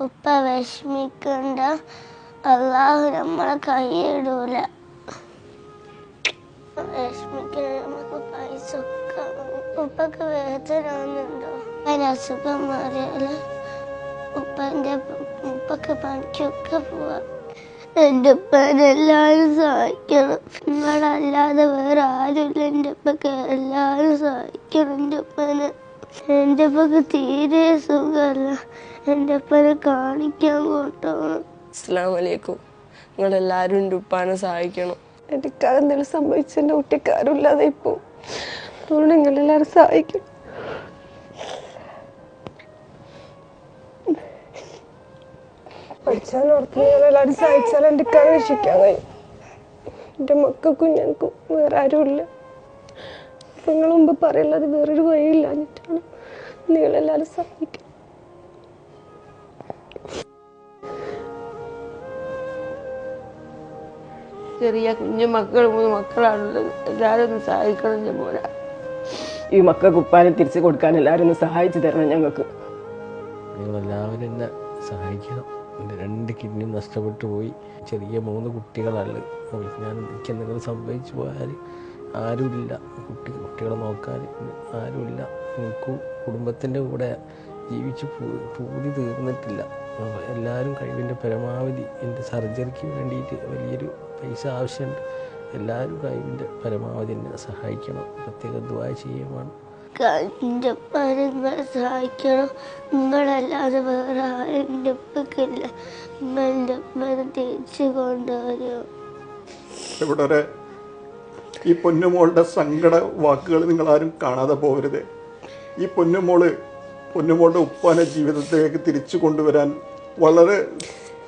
ഉപ്പ വിഷമിക്കണ്ട. അള്ളാഹു നമ്മളെ കൈയിടൂല. ഉപ്പക്ക് വേദന ആവുന്നുണ്ടോ അതിന് അസുഖം മാറിയാൽ ഉപ്പന്റെ ഉപ്പക്ക് പണിക്കൊക്കെ പോവാം. എന്റെ ഉപ്പനെല്ലാരും സഹായിക്കണം. നിങ്ങളല്ലാതെ വേറെ ആരുമില്ല. എന്റെ ഉപ്പക്ക് എല്ലാവരും സഹായിക്കണം. എന്റെ ഉപ്പനെ എന്റെ ഉപ്പക്ക് തീരെ സുഖമല്ല. എന്റെ ഉപ്പനെ കാണിക്കാൻ കേട്ടോ. അസ്സാം വലൈക്കും നിങ്ങളെല്ലാവരും എന്റെ ഉപ്പാനെ സഹായിക്കണം. എനിക്ക് എന്തെങ്കിലും സംഭവിച്ച എന്റെ കുട്ടിക്കാരും ഇല്ലാതെ ഇപ്പോൾ അതുകൊണ്ട് നിങ്ങളെല്ലാവരും സഹായിക്കും. നിങ്ങളെല്ലാവരും സഹായിച്ചാൽ എന്റെ കാര്യം രക്ഷിക്കാൻ കഴിയും. എന്റെ മക്കൾക്കും ഞങ്ങൾക്കും വേറെ ആരുമില്ല. നിങ്ങൾ മുമ്പ് പറയുള്ളത് വേറൊരു വഴിയില്ലാഞ്ഞിട്ടാണ് നിങ്ങളെല്ലാരും നിങ്ങളെല്ലാവരും സഹായിക്കും ചെറിയ കുഞ്ഞു മക്കൾ മൂന്ന് മക്കളാണുള്ളത്. എല്ലാവരും ഒന്ന് സഹായിക്കണം ഞാൻ മോനെ. ഈ മക്കൾ കുപ്പാനെ തിരിച്ചു കൊടുക്കാൻ എല്ലാവരും ഒന്ന് സഹായിച്ചു തരണം ഞങ്ങൾക്ക്. നിങ്ങളെല്ലാവരും എന്നെ സഹായിക്കണം. എന്റെ രണ്ട് കിഡ്നി നഷ്ടപ്പെട്ടു പോയി. ചെറിയ മൂന്ന് കുട്ടികളാണ്. അവർക്ക് ഞാൻ എനിക്ക് എന്തെങ്കിലും സംഭവിച്ചു പോയാൽ ആരുമില്ല. കുട്ടി കുട്ടികളെ നോക്കാൻ ആരുമില്ല. എനിക്ക് കുടുംബത്തിന്റെ കൂടെ ജീവിച്ച് പൂതി തീർന്നിട്ടില്ല. എല്ലാവരും കഴിവിന്റെ പരമാവധി. എന്റെ സർജറിക്ക് വേണ്ടിയിട്ട് വലിയൊരു പൈസ ആവശ്യമുണ്ട്. എല്ലാവരും കഴിവിന്റെ പരമാവധി എന്നെ സഹായിക്കണം. പ്രത്യേക ദ്വായ ചെയ്യുവാണ്. എന്റെ ഉപ്പനെ നിങ്ങൾ സഹായിക്കണം. നിങ്ങളല്ലാതെ വേറെ എന്റെ ഉപ്പക്കില്ല നിങ്ങൾ എന്റെ ഉപ്പനെ തിരിച്ചു കൊണ്ടുവരും. ഇവിടെ ഈ പൊന്നുമോളുടെ സങ്കട വാക്കുകൾ നിങ്ങൾ ആരും കാണാതെ പോകരുത് ഈ പൊന്നുമോൾ പൊന്നുമോളുടെ ഉപ്പാനെ ജീവിതത്തിലേക്ക് തിരിച്ചു കൊണ്ടുവരാൻ വളരെ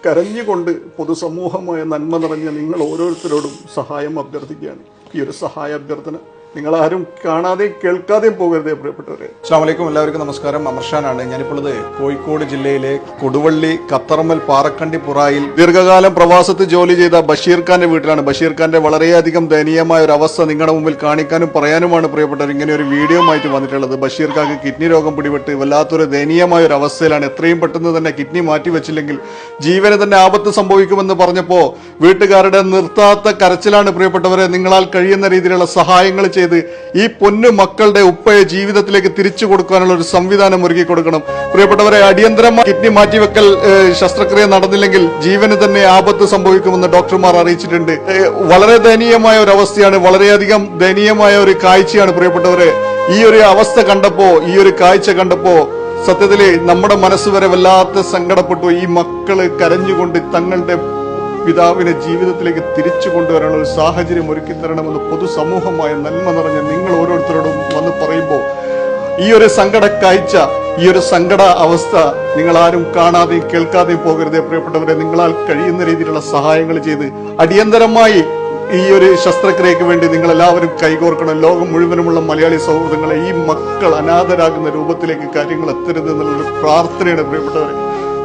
കരഞ്ഞുകൊണ്ട് പൊതുസമൂഹമായ നന്മ നിറഞ്ഞ നിങ്ങൾ ഓരോരുത്തരോടും സഹായം അഭ്യർത്ഥിക്കുകയാണ്. ഈ ഒരു സഹായ അഭ്യർത്ഥന നിങ്ങൾ ആരും കാണാതെയും കേൾക്കാതെയും പോകരുത് പ്രിയപ്പെട്ടവരെ. അസ്സാം വലൈക്കും എല്ലാവർക്കും നമസ്കാരം. അമർഷാനാണ് ഞാനിപ്പോൾ കോഴിക്കോട് ജില്ലയിലെ കൊടുവള്ളി കത്തറമ്മൽ പാറക്കണ്ടി പുറായിൽ ദീർഘകാലം പ്രവാസത്ത് ജോലി ചെയ്ത ബഷീർ ഖാന്റെ വീട്ടിലാണ്. ബഷീർ ഖാന്റെ വളരെയധികം ദയനീയമായ ഒരു അവസ്ഥ നിങ്ങളുടെ മുമ്പിൽ കാണിക്കാനും പറയാനുമാണ് പ്രിയപ്പെട്ടവർ. ഇങ്ങനെ ഒരു വീഡിയോ ആയിട്ട് വന്നിട്ടുള്ളത് ബഷീർ ഖാക്ക് കിഡ്നി രോഗം പിടിപെട്ട് വല്ലാത്തൊരു ദയനീയമായ ഒരു അവസ്ഥയിലാണ്. എത്രയും പെട്ടെന്ന് തന്നെ കിഡ്നി മാറ്റി വെച്ചില്ലെങ്കിൽ ജീവന് തന്നെ ആപത്ത് സംഭവിക്കുമെന്ന് പറഞ്ഞപ്പോൾ വീട്ടുകാരുടെ നിർത്താത്ത കരച്ചിലാണ് പ്രിയപ്പെട്ടവരെ. നിങ്ങളാൽ കഴിയുന്ന രീതിയിലുള്ള സഹായങ്ങൾ ഈ പൊന്നു മക്കളുടെ ഉപ്പയെ ജീവിതത്തിലേക്ക് തിരിച്ചു കൊടുക്കാനുള്ള ഒരു സംവിധാനം ഒരുക്കി കൊടുക്കണം. പ്രിയപ്പെട്ടവരെ അടിയന്തരമായി കിഡ്നി മാറ്റിവെക്കൽ ശസ്ത്രക്രിയ നടന്നില്ലെങ്കിൽ ജീവന് തന്നെ ആപത്ത് സംഭവിക്കുമെന്ന് ഡോക്ടർമാർ അറിയിച്ചിട്ടുണ്ട്. വളരെ ദയനീയമായ ഒരു അവസ്ഥയാണ് വളരെയധികം ദയനീയമായ ഒരു കാഴ്ചയാണ് പ്രിയപ്പെട്ടവരെ. ഈ ഒരു അവസ്ഥ കണ്ടപ്പോ ഈ ഒരു കാഴ്ച കണ്ടപ്പോ സത്യത്തിൽ നമ്മുടെ മനസ്സ് വരെ വല്ലാത്ത സങ്കടപ്പെട്ടു. ഈ മക്കൾ കരഞ്ഞുകൊണ്ട് തങ്ങളുടെ പിതാവിനെ ജീവിതത്തിലേക്ക് തിരിച്ചു കൊണ്ടുവരാനുള്ള ഒരു സാഹചര്യം ഒരുക്കി തരണമെന്ന് പൊതുസമൂഹമായ നന്മ നിറഞ്ഞ നിങ്ങൾ ഓരോരുത്തരോടും വന്ന് പറയുമ്പോൾ ഈ ഒരു സങ്കട കാഴ്ച ഈ ഒരു സങ്കട അവസ്ഥ നിങ്ങൾ ആരും കാണാതെയും കേൾക്കാതെയും പോകരുതേ പ്രിയപ്പെട്ടവരെ. നിങ്ങളാൽ കഴിയുന്ന രീതിയിലുള്ള സഹായങ്ങൾ ചെയ്ത് അടിയന്തരമായി ഈ ഒരു ശസ്ത്രക്രിയക്ക് വേണ്ടി നിങ്ങൾ എല്ലാവരും കൈകോർക്കണം. ലോകം മുഴുവനുമുള്ള മലയാളി സൗഹൃദങ്ങളെ ഈ മക്കൾ അനാഥരാകുന്ന രൂപത്തിലേക്ക് കാര്യങ്ങൾ എത്തരുത് എന്നുള്ളൊരു പ്രാർത്ഥനയാണ് പ്രിയപ്പെട്ടവരെ.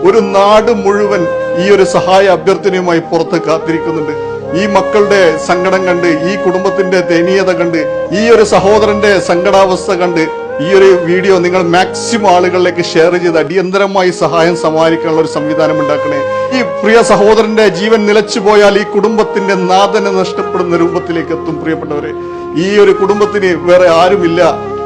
ഒരു നാട് മുഴുവൻ ഈ ഒരു സഹായ അഭ്യർത്ഥനയുമായി പുറത്ത് കാത്തിരിക്കുന്നുണ്ട്. ഈ മക്കളുടെ സങ്കടം കണ്ട് ഈ കുടുംബത്തിന്റെ ദയനീയത കണ്ട് ഈ ഒരു സഹോദരന്റെ സങ്കടാവസ്ഥ കണ്ട് ഈ ഒരു വീഡിയോ നിങ്ങൾ മാക്സിമം ആളുകളിലേക്ക് ഷെയർ ചെയ്ത് അടിയന്തരമായി സഹായം സമാഹരിക്കാനുള്ള ഒരു സംവിധാനം ഉണ്ടാക്കണേ. ഈ പ്രിയ സഹോദരന്റെ ജീവൻ നിലച്ചു പോയാൽ ഈ കുടുംബത്തിന്റെ നാഥനെ നഷ്ടപ്പെടുന്ന രൂപത്തിലേക്ക് എത്തും പ്രിയപ്പെട്ടവരെ. ഈ ഒരു കുടുംബത്തിന് വേറെ ആരുമില്ല.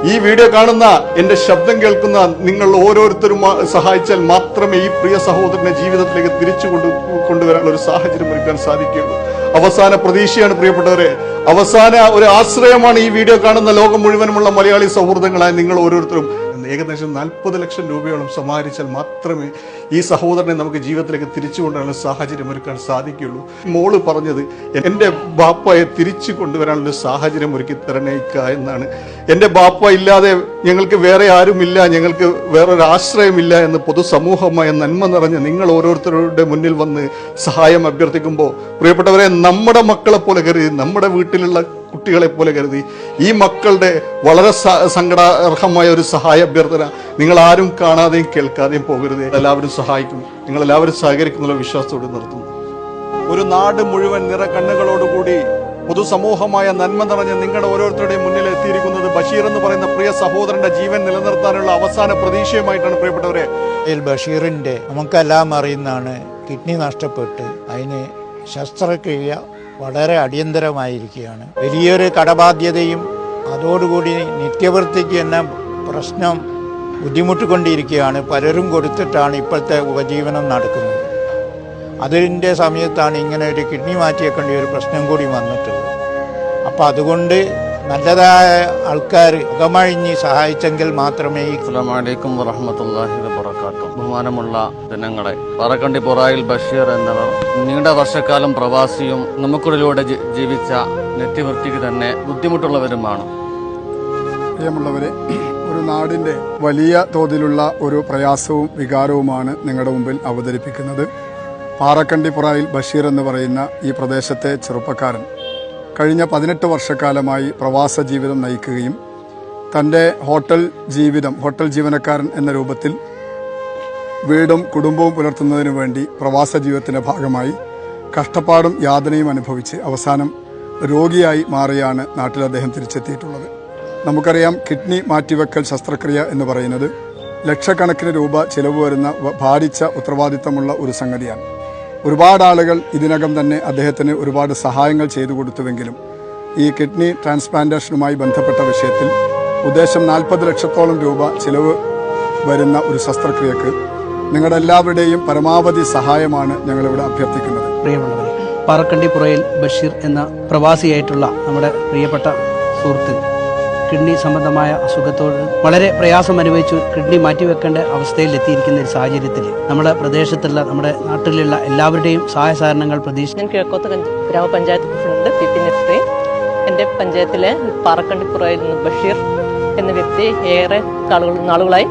ഈ വീഡിയോ കാണുന്ന എന്റെ ശബ്ദം കേൾക്കുന്ന നിങ്ങൾ ഓരോരുത്തരും സഹായിച്ചാൽ മാത്രമേ ഈ പ്രിയ സഹോദരനെ ജീവിതത്തിലേക്ക് തിരിച്ചു കൊണ്ടു കൊണ്ടുവരാനുള്ള ഒരു സാഹചര്യം ഒരുക്കാൻ സാധിക്കുകയുള്ളൂ. അവസാന പ്രതീക്ഷയാണ് പ്രിയപ്പെട്ടവരെ. അവസാന ഒരു ആശ്രയമാണ് ഈ വീഡിയോ കാണുന്ന ലോകം മുഴുവനുമുള്ള മലയാളി സൗഹൃദങ്ങളായ നിങ്ങൾ ഓരോരുത്തരും. ഏകദേശം നാൽപ്പത് ലക്ഷം രൂപയോളം സമാഹരിച്ചാൽ മാത്രമേ ഈ സഹോദരനെ നമുക്ക് ജീവിതത്തിലേക്ക് തിരിച്ചു കൊണ്ടുവരാനുള്ള സാഹചര്യം ഒരുക്കാൻ സാധിക്കുകയുള്ളൂ. മോൾ പറഞ്ഞത് എന്റെ ബാപ്പയെ തിരിച്ചു കൊണ്ടുവരാനുള്ള സാഹചര്യം ഒരുക്കി തരണേക്ക എന്നാണ്. എന്റെ ബാപ്പ ഇല്ലാതെ ഞങ്ങൾക്ക് വേറെ ആരുമില്ല ഞങ്ങൾക്ക് വേറൊരു ആശ്രയമില്ല എന്ന് പൊതുസമൂഹമായ നന്മ നിറഞ്ഞ് നിങ്ങൾ ഓരോരുത്തരുടെ മുന്നിൽ വന്ന് സഹായം അഭ്യർത്ഥിക്കുമ്പോൾ പ്രിയപ്പെട്ടവരെ നമ്മുടെ മക്കളെ പോലെ കരുതി നമ്മുടെ വീട്ടിലുള്ള കുട്ടികളെ പോലെ കരുതി ഈ മക്കളുടെ വളരെ സങ്കടാർഹമായ ഒരു സഹായ അഭ്യർത്ഥന നിങ്ങൾ ആരും കാണാതെയും കേൾക്കാതെയും പോകരുത്. എല്ലാവരും സഹായിക്കും. നിങ്ങൾ എല്ലാവരും സഹകരിക്കുന്നുള്ള വിശ്വാസത്തോടെ നിർത്തുന്നു. ഒരു നാട് മുഴുവൻ നിറ കണ്ണുകളോടുകൂടി പൊതുസമൂഹമായ നന്മ നിറഞ്ഞ നിങ്ങളുടെ ഓരോരുത്തരുടെയും മുന്നിൽ എത്തിയിരിക്കുന്നത് ബഷീർ എന്ന് പറയുന്ന പ്രിയ സഹോദരന്റെ ജീവൻ നിലനിർത്താനുള്ള അവസാന പ്രതീക്ഷയുമായിട്ടാണ് പ്രിയപ്പെട്ടവരെ. ബഷീറിന്റെ നമുക്കെല്ലാം അറിയുന്നതാണ് കിഡ്നി നഷ്ടപ്പെട്ട് അതിന് ശസ്ത്രക്രിയ വളരെ അടിയന്തരമായിരിക്കുകയാണ്. വലിയൊരു കടബാധ്യതയും അതോടുകൂടി നിത്യവൃത്തിക്ക് തന്നെ പ്രശ്നം ബുദ്ധിമുട്ടിക്കൊണ്ടിരിക്കുകയാണ്. പലരും കൊടുത്തിട്ടാണ് ഇപ്പോഴത്തെ ഉപജീവനം നടക്കുന്നത്. അതിന്റെ സമയത്താണ് ഇങ്ങനെ ഒരു കിഡ്നി മാറ്റിയേക്കേണ്ട ഒരു പ്രശ്നം കൂടി വന്നിട്ടുള്ളത്. അപ്പോൾ അതുകൊണ്ട് നല്ലതായ ആൾക്കാർ അകമഴിഞ്ഞ് സഹായിച്ചെങ്കിൽ മാത്രമേ അസ്സലാമലൈക്കും വറഹമത്തല്ലാഹി വബർക്കാത്തു ബഹുമാനമുള്ള ജനങ്ങളെ പറക്കണ്ടി പൊറായിൽ ബഷീർ എന്നവർ നീണ്ട വർഷക്കാലം പ്രവാസിയും നമുക്കുള്ളിലൂടെ ജീവിച്ച നെറ്റിവൃത്തിക്ക് തന്നെ ബുദ്ധിമുട്ടുള്ളവരുമാണ്. പ്രിയമുള്ളവരെ ഒരു നാടിന്റെ വലിയ തോതിലുള്ള ഒരു പ്രയാസവും വികാരവുമാണ് നിങ്ങളുടെ മുമ്പിൽ അവതരിപ്പിക്കുന്നത്. പാറക്കണ്ടിപ്പുറയിൽ ബഷീർ എന്ന് പറയുന്ന ഈ പ്രദേശത്തെ ചെറുപ്പക്കാരൻ കഴിഞ്ഞ പതിനെട്ട് വർഷക്കാലമായി പ്രവാസ ജീവിതം നയിക്കുകയും തന്റെ ഹോട്ടൽ ജീവിതം ഹോട്ടൽ ജീവനക്കാരൻ എന്ന രൂപത്തിൽ വീടും കുടുംബവും പുലർത്തുന്നതിന് വേണ്ടി പ്രവാസ ജീവിതത്തിന്റെ ഭാഗമായി കഷ്ടപ്പാടും യാതനയും അനുഭവിച്ച് അവസാനം രോഗിയായി മാറിയാണ് നാട്ടിൽ അദ്ദേഹം തിരിച്ചെത്തിയിട്ടുള്ളത്. നമുക്കറിയാം കിഡ്നി മാറ്റിവെക്കൽ ശസ്ത്രക്രിയ എന്ന് പറയുന്നത് ലക്ഷക്കണക്കിന് രൂപ ചിലവ് വരുന്ന ഭാരിച്ച ഉത്തരവാദിത്തമുള്ള ഒരു സംഗതിയാണ്. ഒരുപാട് ആളുകൾ ഇതിനകം തന്നെ അദ്ദേഹത്തിന് ഒരുപാട് സഹായങ്ങൾ ചെയ്തു കൊടുത്തുവെങ്കിലും ഈ കിഡ്നി ട്രാൻസ്പ്ലാന്റേഷനുമായി ബന്ധപ്പെട്ട വിഷയത്തിൽ ഉദ്ദേശം നാൽപ്പത് ലക്ഷത്തോളം രൂപ ചിലവ് വരുന്ന ഒരു ശസ്ത്രക്രിയക്ക് നിങ്ങളുടെ എല്ലാവരുടെയും പരമാവധി സഹായമാണ് ഞങ്ങളിവിടെ അഭ്യർത്ഥിക്കുന്നത്. പ്രിയമുള്ളവരെ പാറക്കണ്ടിപ്പുറയിൽ ബഷീർ എന്ന പ്രവാസിയായിട്ടുള്ള നമ്മുടെ പ്രിയപ്പെട്ട സുഹൃത്ത് കിഡ്നി സംബന്ധമായ അസുഖത്തോട് വളരെ പ്രയാസം അനുഭവിച്ചു കിഡ്നി മാറ്റിവെക്കേണ്ട അവസ്ഥയിൽ എത്തിയിരിക്കുന്ന ഒരു സാഹചര്യത്തിൽ നമ്മുടെ പ്രദേശത്തുള്ള നമ്മുടെ നാട്ടിലുള്ള എല്ലാവരുടെയും സഹായ സഹകരണങ്ങൾ പ്രതീക്ഷിച്ചു കിഴക്കോത്ത് ഗ്രാമപഞ്ചായത്ത് പ്രസിഡന്റ് പി പി നെസ്രി എന്റെ പഞ്ചായത്തിലെ പാറക്കണ്ടിപ്പുറയിൽ നിന്ന് ബഷീർ എന്ന വ്യക്തി ഏറെ നാളുകളായി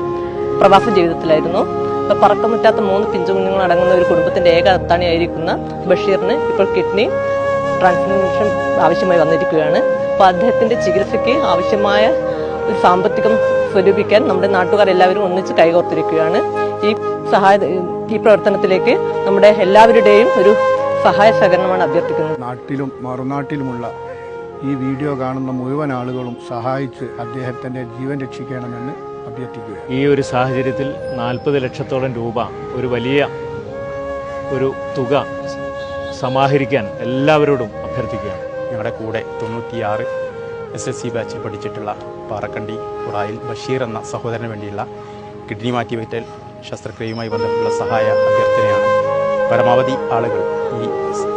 പ്രവാസ ജീവിതത്തിലായിരുന്നു. ഇപ്പോൾ പറക്കമുറ്റാത്ത മൂന്ന് പിഞ്ചു കുഞ്ഞുങ്ങൾ അടങ്ങുന്ന ഒരു കുടുംബത്തിന്റെ ഏക അത്താണിയായിരിക്കുന്ന ബഷീറിന് ഇപ്പോൾ കിഡ്നി ട്രാൻസ്പ്ലാന്റേഷൻ ആവശ്യമായി വന്നിരിക്കുകയാണ്. അപ്പോൾ അദ്ദേഹത്തിന്റെ ചികിത്സയ്ക്ക് ആവശ്യമായ ഒരു സാമ്പത്തികം സ്വരൂപിക്കാൻ നമ്മുടെ നാട്ടുകാർ എല്ലാവരും ഒന്നിച്ച് കൈകോർത്തിരിക്കുകയാണ്. ഈ സഹായ ഈ പ്രവർത്തനത്തിലേക്ക് നമ്മുടെ എല്ലാവരുടെയും ഒരു സഹായ സഹകരണമാണ് അഭ്യർത്ഥിക്കുന്നത്. നാട്ടിലും മറുനാട്ടിലുമുള്ള ഈ വീഡിയോ കാണുന്ന മുഴുവൻ ആളുകളും സഹായിച്ച് അദ്ദേഹത്തിന്റെ ജീവൻ രക്ഷിക്കണമെന്ന് അഭ്യർത്ഥിക്കുക ഈ ഒരു സാഹചര്യത്തിൽ നാൽപ്പത് ലക്ഷത്തോളം രൂപ ഒരു വലിയ ഒരു തുക സമാഹരിക്കാൻ എല്ലാവരോടും അഭ്യർത്ഥിക്കുകയാണ്. ഞങ്ങളുടെ കൂടെ തൊണ്ണൂറ്റിയാറ് എസ് എസ് സി ബാച്ചിൽ പഠിച്ചിട്ടുള്ള പാറക്കണ്ടി ഉറായിൽ ബഷീർ എന്ന സഹോദരന് വേണ്ടിയുള്ള കിഡ്നി മാറ്റിവെറ്റൽ ശസ്ത്രക്രിയയുമായി ബന്ധപ്പെട്ടുള്ള സഹായ അഭ്യർത്ഥനയാണ്. പരമാവധി ആളുകൾ ഈ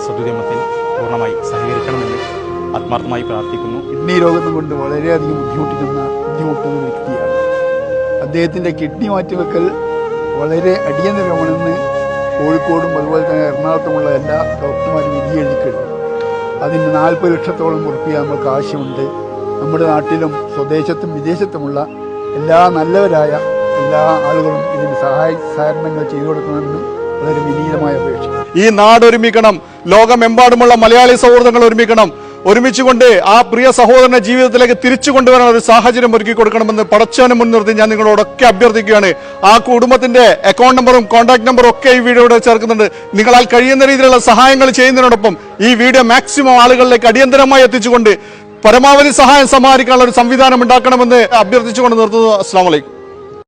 സതുദ്യമത്തിൽ പൂർണമായി സഹകരിക്കണമെന്ന് ആത്മാർത്ഥമായി പ്രാർത്ഥിക്കുന്നു. കിഡ്നി രോഗം കൊണ്ട് വളരെയധികം ബുദ്ധിമുട്ടിക്കുന്ന ബുദ്ധിമുട്ടുന്ന വ്യക്തിയാണ്. അദ്ദേഹത്തിന്റെ കിഡ്നി മാറ്റിവെക്കൽ വളരെ അടിയന്തരമാണെന്ന് കോഴിക്കോടും അതുപോലെ തന്നെ എറണാകുളത്തുമുള്ള എല്ലാ ഡോക്ടർമാരും വിധി എഴുതിക്കഴിഞ്ഞു. അതിന് നാൽപ്പത് ലക്ഷത്തോളം ഉറപ്പിയ നമുക്ക് ആവശ്യമുണ്ട്. നമ്മുടെ നാട്ടിലും സ്വദേശത്തും വിദേശത്തുമുള്ള എല്ലാ നല്ലവരായ എല്ലാ ആളുകളും ഇതിന് സഹായ സഹകരണങ്ങൾ ചെയ്തു കൊടുക്കണമെന്ന് വളരെ വിനീതമായ അപേക്ഷ ഈ നാടൊരുമിക്കണം ലോകമെമ്പാടുമുള്ള മലയാളി സൗഹൃദങ്ങൾ ഒരുമിക്കണം. ഒരുമിച്ചുകൊണ്ട് ആ പ്രിയ സഹോദരന്റെ ജീവിതത്തിലേക്ക് തിരിച്ചു കൊണ്ടുവരാൻ ഒരു സാഹചര്യം ഒരുക്കി കൊടുക്കണമെന്ന് പടച്ചവനെ മുൻനിർത്തി ഞാൻ നിങ്ങളോടൊക്കെ അഭ്യർത്ഥിക്കുകയാണ്. ആ കുടുംബത്തിന്റെ അക്കൗണ്ട് നമ്പറും കോൺടാക്ട് നമ്പറും ഒക്കെ ഈ വീഡിയോയുടെ ചേർക്കുന്നുണ്ട്. നിങ്ങളാൽ കഴിയുന്ന രീതിയിലുള്ള സഹായങ്ങൾ ചെയ്യുന്നതിനോടൊപ്പം ഈ വീഡിയോ മാക്സിമം ആളുകളിലേക്ക് അടിയന്തരമായി എത്തിച്ചുകൊണ്ട് പരമാവധി സഹായം സമാഹരിക്കാനുള്ള ഒരു സംവിധാനം ഉണ്ടാക്കണമെന്ന് അഭ്യർത്ഥിച്ചുകൊണ്ട് നിർത്തുന്നു. അസ്സാം വലൈക്കും